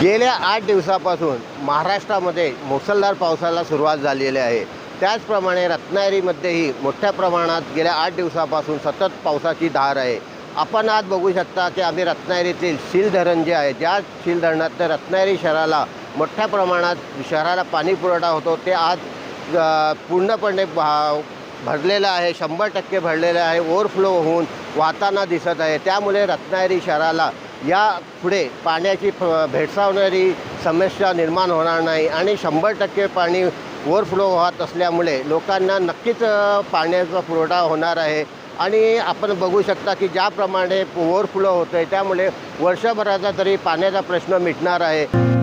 गेल्या आठ दिवसापासून महाराष्ट्रामध्ये मुसळधार पावसाला सुरुवात झालेली आहे. त्याचप्रमाणे रत्नागिरीमध्येही मोठ्या प्रमाणात गेल्या आठ दिवसापासून सतत पावसाची धार आहे. आपण आज बघू शकता की आम्ही रत्नागिरीतील शील धरण जे आहे ज्या शील धरणात रत्नागिरी शहराला मोठ्या प्रमाणात शहराला पाणी पुरवठा होतो ते आज पूर्णपणे भा- भरलेलं आहे शंभर टक्के भरलेलं आहे. ओव्हरफ्लो होऊन वाहताना दिसत आहे. त्यामुळे रत्नागिरी शहराला या पुढे पाण्याची फ भेडसावणारी समस्या निर्माण होणार नाही आणि शंभर टक्के पाणी ओव्हरफ्लो होत असल्यामुळे लोकांना नक्कीच पाण्याचा पुरवठा होणार आहे. आणि आपण बघू शकता की ज्याप्रमाणे ओव्हरफ्लो होतं आहे त्यामुळे वर्षभराचा तरी पाण्याचा प्रश्न मिटणार आहे.